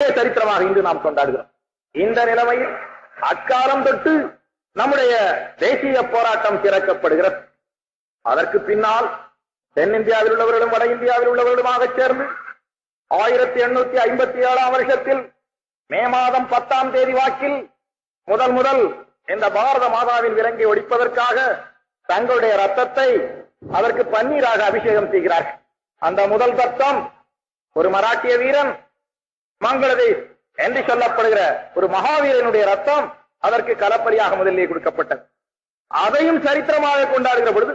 சரித்திரமாக இன்று நாம் கொண்டாடுகிறோம். இந்த நிலைமையில் அக்காலம் தொட்டு நம்முடைய தேசிய போராட்டம் திறக்கப்படுகிறது. அதற்கு பின்னால் தென்னிந்தியாவில் உள்ளவர்களும் வட இந்தியாவில் உள்ளவர்களுமாக சேர்ந்து ஆயிரத்தி எண்ணூத்தி ஐம்பத்தி ஏழாம் வருஷத்தில் மே மாதம் பத்தாம் தேதி வாக்கில் முதல் முதல் இந்த பாரத மாதாவின் விலங்கை ஒடிப்பதற்காக தங்களுடைய ரத்தத்தை அதற்கு பன்னீராக அபிஷேகம் செய்கிறார்கள். அந்த முதல் தத்தம் ஒரு மராட்டிய வீரன் மங்களதேஷ் என்று சொல்லப்படுகிற ஒரு மகாவீரனுடைய ரத்தம் அதற்கு கலப்பரியாக முதலிலே கொடுக்கப்பட்டது. அதையும் சரித்திரமாக கொண்டாடுகிற பொழுது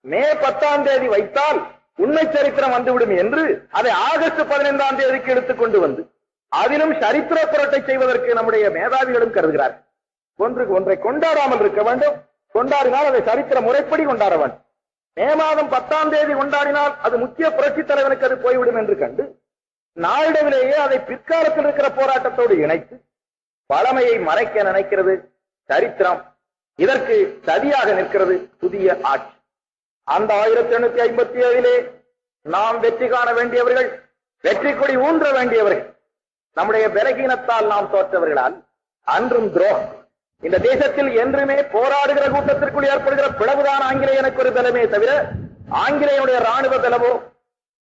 மே பத்தாம் தேதி வைத்தால் உண்மை சரித்திரம் வந்துவிடும் என்று அதை ஆகஸ்ட் பதினைந்தாம் தேதிக்கு எடுத்துக் கொண்டு வந்து அதிலும் சரித்திர புரட்டை செய்வதற்கு நம்முடைய மேதாவிகளும் கருதுகிறார்கள். ஒன்றுக்கு ஒன்றை கொண்டாடாமல் இருக்க வேண்டும். கொண்டாடினால் அதை சரித்திர முறைப்படி கொண்டாட வேண்டும். மே மாதம் பத்தாம் தேதி கொண்டாடினால் அது முக்கிய புரட்சி தலைவனுக்கு அது போய்விடும் என்று கண்டு நாளிடவிலேயே அதை பிற்காலத்தில் இருக்கிற போராட்டத்தோடு இணைத்து பழமையை மறைக்க நினைக்கிறது சரித்திரம். இதற்கு சதியாக நிற்கிறது புதிய ஆட்சி. அந்த ஆயிரத்தி எண்ணூத்தி ஐம்பத்தி ஏழிலே நாம் வெற்றி காண வேண்டியவர்கள் வெற்றி கொடி ஊன்ற வேண்டியவர்கள் நம்முடைய பலகீனத்தால் நாம் தோற்றவர்களால் அன்றும் துரோகம். இந்த தேசத்தில் என்றுமே போராடுகிற கூட்டத்திற்குள் ஏற்படுகிற பிளவுதான் ஆங்கிலேயனுக்கு ஒரு பலமே தவிர ஆங்கிலேயனுடைய ராணுவ பலமோ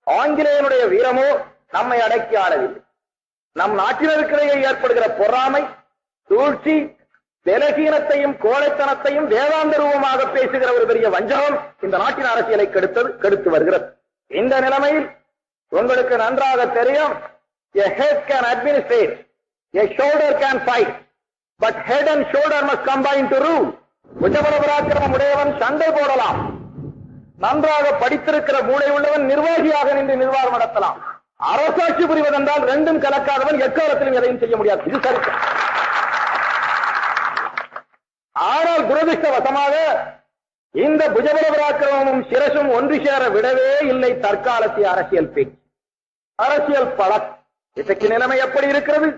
ஆங்கிலேயனுடைய வீரமோ நம்மை அடக்கி ஆளவில்லை. நம் நாட்டினருக்கிடையே ஏற்படுகிற பொறாமை சூழ்ச்சி விலகீனத்தையும் கோழைத்தனத்தையும் வேதாந்த ரூபமாக பேசுகிற ஒரு பெரிய வஞ்சகம் இந்த நாட்டின் அரசியலை கெடுத்தது கெடுத்து வருகிறது. இந்த நிலைமையில் உங்களுக்கு நன்றாக தெரியும் a head can administrate a shoulder can fight but head and shoulder must combine to rule. புஜபல உடையவன் சண்டை போடலாம். நன்றாக படித்திருக்கிற மூளை உள்ளவன் நிர்வாகியாக நின்று நிர்வாகம் நடத்தலாம். அரசாட்சி புரிவதென்றால் ரெண்டும் கலக்காதவன் எக்காலத்திலும் எதையும் செய்ய முடியாது. இது சரி. ஆனால் துரதிருஷ்டவசமாக இந்த புஜபரபராக்கிரமும் சிரசும் ஒன்று சேர விடவே இல்லை தற்காலத்திய அரசியல் பேச்சு. அரசியல் பழக்கம். இன்றைக்கு நிலைமை எப்படி இருக்கிறது?